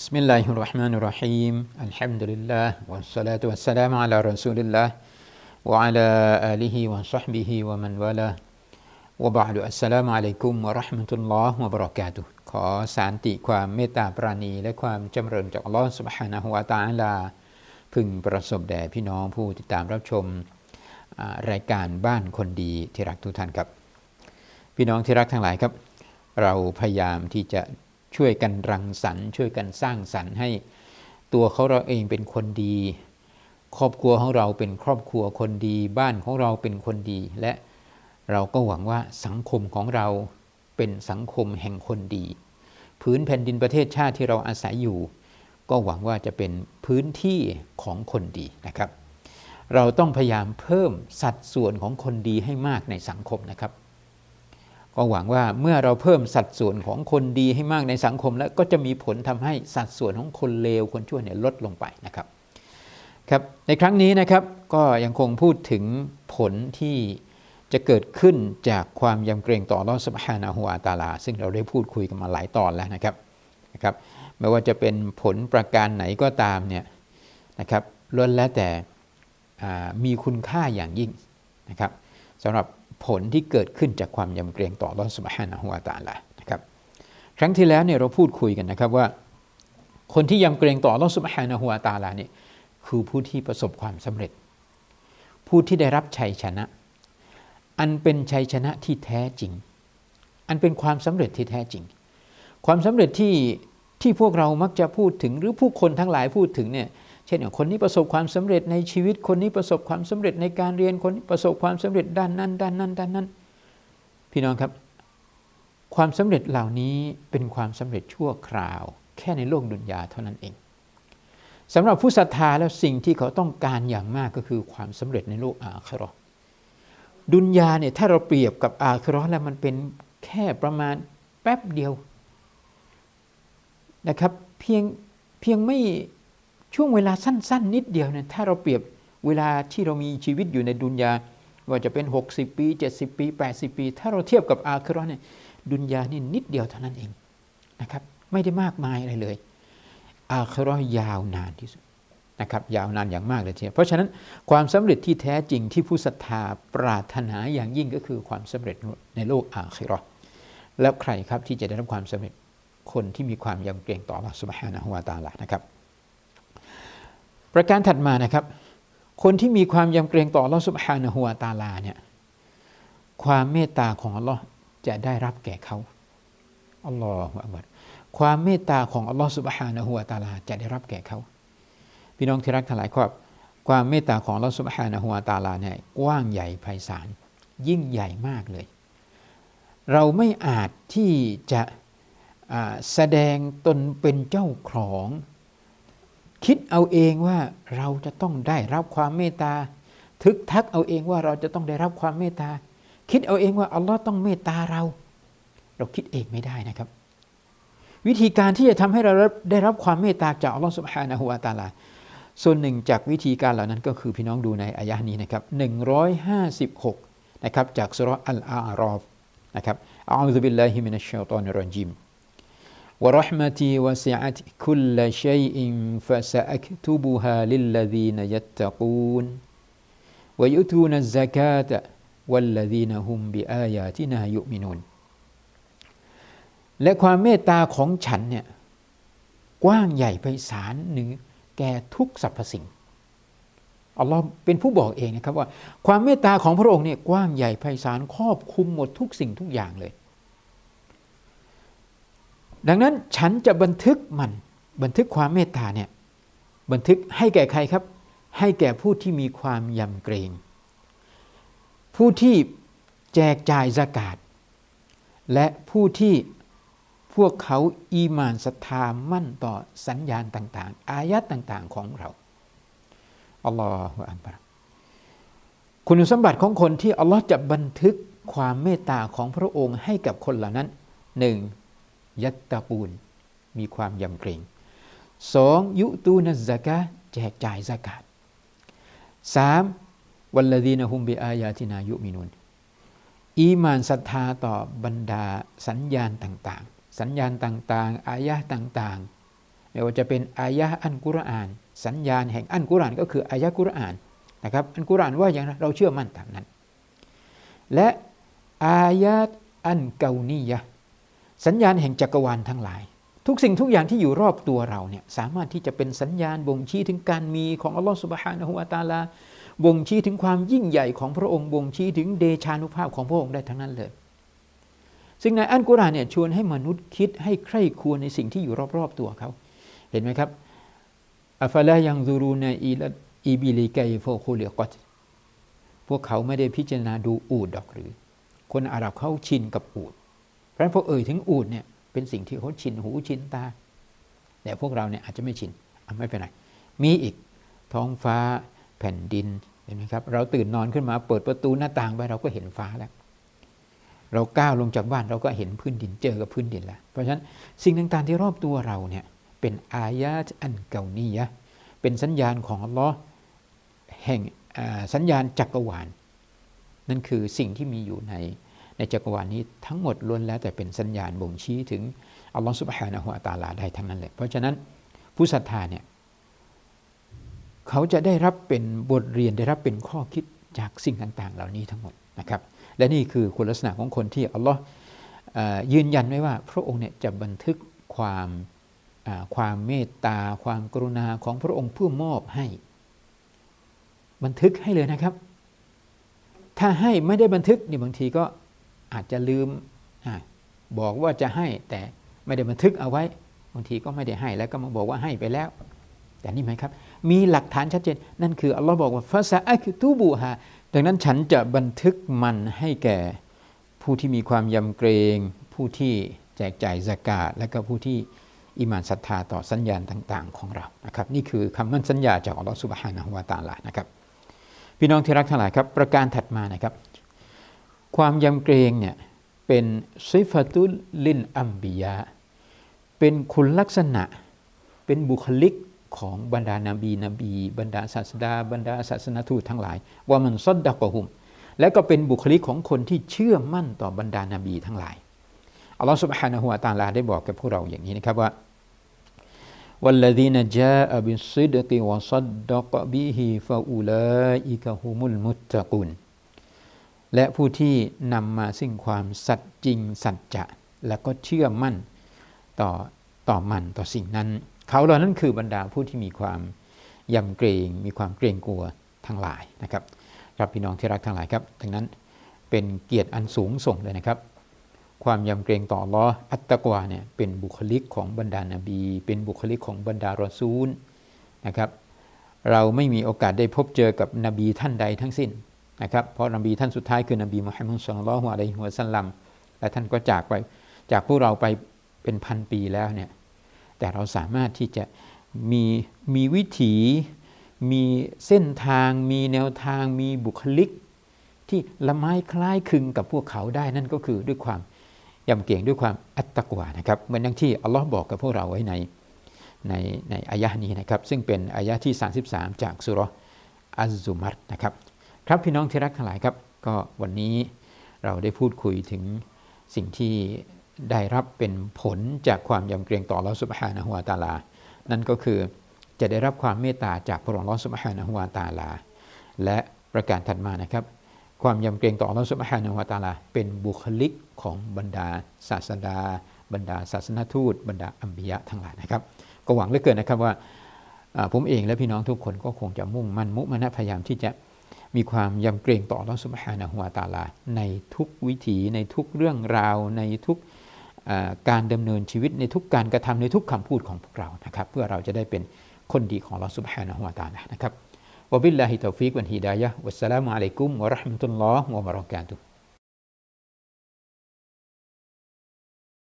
بسم الله الرحمن الرحيم الحمد لله والصلاة والسلام على رسول الله وعلى آله وصحبه ومن والاه وبعد السلام عليكم ورحمة الله وبركاته ขอสารติความเมตตาปราณี และความจำเริญจากอัลลอฮฺ سبحانه และ تعالى พึงประสบแด่พี่น้องผู้ติดตามรับชมอ่ารายการบ้านคนดีที่รักทุกท่านครับ พี่น้องที่รักทั้งหลายครับ เราพยายามที่จะ ช่วยกันรังสรรค์ ช่วยกันสร้างสรรค์ให้ตัวเขาเราเองเป็นคนดี ครอบครัวของเราเป็นครอบครัวคนดี บ้านของเราเป็นคนดี และเราก็หวังว่าสังคมของเราเป็นสังคมแห่งคนดี พื้นแผ่นดินประเทศชาติที่เราอาศัยอยู่ ก็หวังว่าจะเป็นพื้นที่ของคนดีนะครับ เราต้องพยายามเพิ่มสัดส่วนของคนดีให้มากในสังคมนะครับ ก็หวังว่าเมื่อเราเพิ่มสัดส่วนของคนดีให้มากในสังคม แล้วก็จะมีผลทำให้สัดส่วนของคนเลวคนชั่วเนี่ยลดลงไปนะครับครับในครั้งนี้นะครับก็ยังคงพูดถึงผลที่จะเกิดขึ้นจากความยำเกรงต่ออัลลอฮฺสุบฮานะฮูวตาลา ซึ่งเราได้พูดคุยกันมาหลายตอนแล้วนะครับนะครับไม่ว่าจะเป็นผลประการไหนก็ตามเนี่ยนะครับล้วนแล้วแต่มีคุณค่าอย่างยิ่งนะครับสำหรับ ผลที่เกิดขึ้นจากความยำเกรงต่ออัลลอฮฺสุบฮานะฮูวาตาลานะครับครั้งที่แล้วเนี่ยเราพูดคุยกันนะครับว่า คนที่ยำเกรงต่ออัลลอฮฺสุบฮานะฮูวาตาลาเนี่ยคือผู้ที่ประสบความสำเร็จ ผู้ที่ได้รับชัยชนะ อันเป็นชัยชนะที่แท้จริง อันเป็นความสำเร็จที่แท้จริง ความสำเร็จที่ที่พวกเรามักจะพูดถึงหรือผู้คนทั้งหลายพูดถึงเนี่ย ช่นอย่างคนนี้ประสบความสำเร็จในชีวิตคนนี้ประสบความสำเร็จในการเรียนคนนี้ประสบความสำเร็จด้านนั้น ด้านนั้น ด้านนั้น พี่น้องครับ ความสำเร็จเหล่านี้เป็นความสำเร็จชั่วคราว แค่ในโลกดุนยาเท่านั้นเองสำหรับผู้ศรัทธาแล้วสิ่งที่เขาต้องการอย่างมากก็คือความสำเร็จในโลกอาคราดุนยาเนี่ยถ้าเราเปรียบกับอาคราแล้วมันเป็นแค่ประมาณแป๊บเดียวนะครับเพียงเพียงไม่ ช่วงเวลาสั้น ๆ นิดเดียวเนี่ยถ้าเราเปรียบเวลาที่เรามีชีวิตอยู่ในดุนยาว่าจะเป็น 60 ปี 70 ปี 80 ปี ถ้าเราเทียบกับอาคราะห์เนี่ยดุนยานี่นิดเดียวเท่านั้นเองนะครับไม่ได้มากมายอะไรเลย อาคราะห์ยาวนานที่สุดนะครับยาวนานอย่างมากเลยทีเดียวเพราะฉะนั้นความสำเร็จที่แท้จริงที่ผู้ศรัทธาปรารถนาอย่างยิ่งก็คือความสำเร็จในโลกอาคิเราะห์แล้วใครครับที่จะได้รับความสำเร็จคนที่มีความยำเกรงต่อ Allah Subhanahu wa Taala นะครับ ประการถัดมานะครับ คนที่มีความยำเกรงต่อลอสุบฮานะฮัวตาลาเนี่ยความเมตตาของอัลลอฮ์จะได้รับแก่เขาอัลลอฮ์อับดความเมตตาของอัลลอฮ์สุบฮานะฮัวตาลาจะได้รับแก่เขา พี่น้องที่รักทั้งหลายครับ ความเมตตาของอัลลอฮ์สุบฮานะฮัวตาลาเนี่ยกว้างใหญ่ไพศาลยิ่งใหญ่มากเลย เราไม่อาจที่จะแสดงตนเป็นเจ้าของ คิดเอาเองว่าเราจะต้องได้รับความเมตตา ทึกทักเอาเองว่าเราจะต้องได้รับความเมตตา คิดเอาเองว่าอัลลอฮ์ต้องเมตตาเรา เราคิดเองไม่ได้นะครับ วิธีการที่จะทำให้เราได้รับความเมตตาจากอัลลอฮ์สุบฮานะฮูวาตาลา ส่วนหนึ่งจากวิธีการเหล่านั้นก็คือพี่น้องดูในอายะนี้นะครับ156นะครับจากสุรอัลอาอารอฟนะครับอัลลอฮฺบิลลาฮิมินัชชัยฏอนิรรจิม ورحمتي وسعت كل شيء فسأكتبها للذين يتقون ويؤتون الزكاة والذين هم بآياتنا يؤمنون และความเมตตาของฉันเนี่ยกว้างใหญ่ไพศาลหนึ่งแก่ทุกสรรพสิ่งอัลลอฮ์เป็นผู้บอกเองนะครับว่า ความเมตตาของพระองค์เนี่ยกว้างใหญ่ไพศาลครอบคลุมหมดทุกสิ่งทุกอย่างเลย ดังนั้นฉันจะบันทึกมันบันทึกความเมตตาเนี่ยบันทึกให้แก่ใครครับ ให้แก่ผู้ที่มีความยำเกรง ผู้ที่แจกจ่ายสกาดและผู้ที่พวกเขาอีมานศรัทธามั่นต่อสัญญาณต่างๆ อายะต่างๆของเราอัลลอฮฺอัลบาคุณสมบัติของคนที่อัลลอฮ์จะบันทึกความเมตตาของพระองค์ให้กับคนเหล่านั้นหนึ่ง ยัตตะปูน มีความยำเกรงสองยุตูนัซกะแจกจ่ายสกาดสามวัลลดีนฮุมบิอายาตินายุมินุนอีมานศรัทธาต่อบรรดาสัญญาณต่างๆ สัญญาณต่างๆ อายะต่างๆ ไม่ว่าจะเป็นอายะอันกุรอาน สัญญาณแห่งอันกุรอานก็คืออายะกุรอานนะครับอันกุรอานว่าอย่างไรเราเชื่อมั่นตามนั้น และอายะอันเกานียะ สัญญาณแห่งจักรวาลทั้งหลาย ทุกสิ่งทุกอย่างที่อยู่รอบตัวเราเนี่ยสามารถที่จะเป็นสัญญาณบ่งชี้ถึงการมีของอัลลอฮฺสุบฮานะฮูวาตาลาบ่งชี้ถึงความยิ่งใหญ่ของพระองค์บ่งชี้ถึงเดชานุภาพของพระองค์ได้ทั้งนั้นเลย ซึ่งในอันกุรอานเนี่ยชวนให้มนุษย์คิดให้ใคร่ครวญในสิ่งที่อยู่รอบๆตัวเขา เห็นไหมครับอัฟลายังซูรูนอีลอีบิลิกายโฟคูเลกอตพวกเขาไม่ได้พิจารณาดูอูดดอกหรือ คนอาหรับเขาชินกับอูด ราะฉะนั้นพอเอ่ยถึงอูดเนี่ยเป็นสิ่งที่เขาชินหูชินตา แต่พวกเราเนี่ยอาจจะไม่ชินอะไม่เป็นไร มีอีกท้องฟ้าแผ่นดินเห็นไหมครับ เราตื่นนอนขึ้นมาเปิดประตูหน้าต่างไปเราก็เห็นฟ้าแล้ว เราก้าวลงจากบ้านเราก็เห็นพื้นดินเจอกับพื้นดินแล้ว เพราะฉะนั้นสิ่งต่างๆที่รอบตัวเราเนี่ยเป็นอายะอันเก่านียะเป็นสัญญาณของอัลลอฮ์แห่งสัญญาณจักรวาลนั่นคือสิ่งที่มีอยู่ใน ในจักรวาลนี้ทั้งหมดล้วนแล้วแต่เป็นสัญญาณบ่งชี้ถึงอัลลอฮ์สุบฮานะฮุวาตาลาได้ทั้งนั้นเลยเพราะฉะนั้นผู้ศรัทธาเนี่ยเขาจะได้รับเป็นบทเรียนได้รับเป็นข้อคิดจากสิ่งต่างๆ เหล่านี้ทั้งหมดนะครับและนี่คือคุณลักษณะของคนที่อัลลอฮ์ยืนยันไว้ว่า พระองค์เนี่ยจะบันทึกความความเมตตา ความกรุณาของพระองค์เพื่อมอบให้ บันทึกให้เลยนะครับ ถ้าให้ไม่ได้บันทึกนี่บางทีก็ อาจจะลืมอบอกว่าจะให้แต่ไม่ได้บันทึกเอาไว้บางทีก็ไม่ได้ให้แล้วก็มาบอกว่าให้ไปแล้ว แต่นี่ไหมครับ มีหลักฐานชัดเจน นั่นคืออัลลอฮ์บอกว่าฟาซาอักตูบูฮาดังนั้นฉันจะบันทึกมันให้แก่ผู้ที่มีความยำเกรง ผู้ที่แจกจ่ายสกาดและก็ผู้ที่อิมานศรัทธาต่อสัญญาณต่าง ๆ ของเรานะครับ นี่คือคำมั่นสัญญาจากอัลลอฮ์สุบฮานะฮูวาตาลานะครับ พี่น้องที่รักทั้งหลายครับ ประการถัดมานะครับ ความยำเกรงเนี่ยเป็นซิฟตุลินอัมบิยะเป็นคุณลักษณะเป็นบุคลิกของบรรดานาบีนบี บรรดาศาสดา บรรดาศาสนทูตทั้งหลาย ว่ามันซดดักะหุม และก็เป็นบุคลิกของคนที่เชื่อมั่นต่อบรรดานาบีทั้งหลายอัลลอฮฺสุบฮานะฮุวาตาลาได้บอกกับพวกเราอย่างนี้นะครับว่าวัลลดีนจาอบิซิดกิวซดดักบิฮิฟาอูลาอิกะฮุมุลมุตตะกุน และผู้ที่นำมาซึ่งความสัตย์จริงสัจจะ และก็เชื่อมั่นต่อต่อมันต่อสิ่งนั้น เขาเหล่านั้นคือบรรดาผู้ที่มีความยำเกรง มีความเกรงกลัวทั้งหลายนะครับครับพี่น้องที่รักทั้งหลายครับดังนั้นเป็นเกียรติอันสูงส่งเลยนะครับ ความยำเกรงต่อลออัตตะกวาเนี่ยเป็นบุคลิกของบรรดานาบี เป็นบุคลิกของบรรดารอซูลนะครับ เราไม่มีโอกาสได้พบเจอกับนบีท่านใดทั้งสิ้น นะครับเพราะนบีท่านสุดท้ายคือนบีมุฮัมมัดสุลลัลฮุอะลัยฮิวะสัลลัมและท่านก็จากไปจากพวกเราไปเป็นพันปีแล้วเนี่ยแต่เราสามารถที่จะมีมีวิถีมีเส้นทาง มีแนวทาง มีบุคลิก ที่ละไม้คล้ายคลึงกับพวกเขาได้นั่นก็คือด้วยความยำเกรงด้วยความอัตตะกวานะครับเหมือนอย่างที่อัลลอฮ์บอกกับพวกเราไว้ในในในอายะนี้นะครับ ซึ่งเป็นอายะที่ 33 จากสุรอัซซุมัรนะครับ ครับพี่น้องที่รักทั้งหลายครับ ก็วันนี้เราได้พูดคุยถึงสิ่งที่ได้รับเป็นผลจากความยำเกรงต่อลอสุบฮานะฮุวาตาลา นั่นก็คือจะได้รับความเมตตาจากพระองค์ลอสุบฮานะฮุวาตาลา และประการถัดมานะครับ ความยำเกรงต่ออัลอสุบฮานะฮูวตาลา เป็นบุคลิกของบรรดาศาสดา บรรดาศาสนทูต บรรดาอัมบิยะทั้งหลายนะครับ ก็หวังเหลือเกินนะครับว่าอ่าผมเองและพี่น้องทุกคนก็คงจะมุ่งมั่นมุมานะพยายามที่จะ มีความยำเกรงต่อลอสุบฮานะฮุวาตาลา ในทุกวิถีในทุกเรื่องราว ในทุกการดำเนินชีวิตในทุกการกระทำในทุกคำพูดของพวกเรานะครับ เพื่อเราจะได้เป็นคนดีของลอสุบฮานะฮุวาตาลานะครับวบิลลาฮิตอฟิกวันฮิดายะวัสสลามุอะลัยกุมวะราะห์มะตุลลอฮ์วะบะเราะกาตุฮ์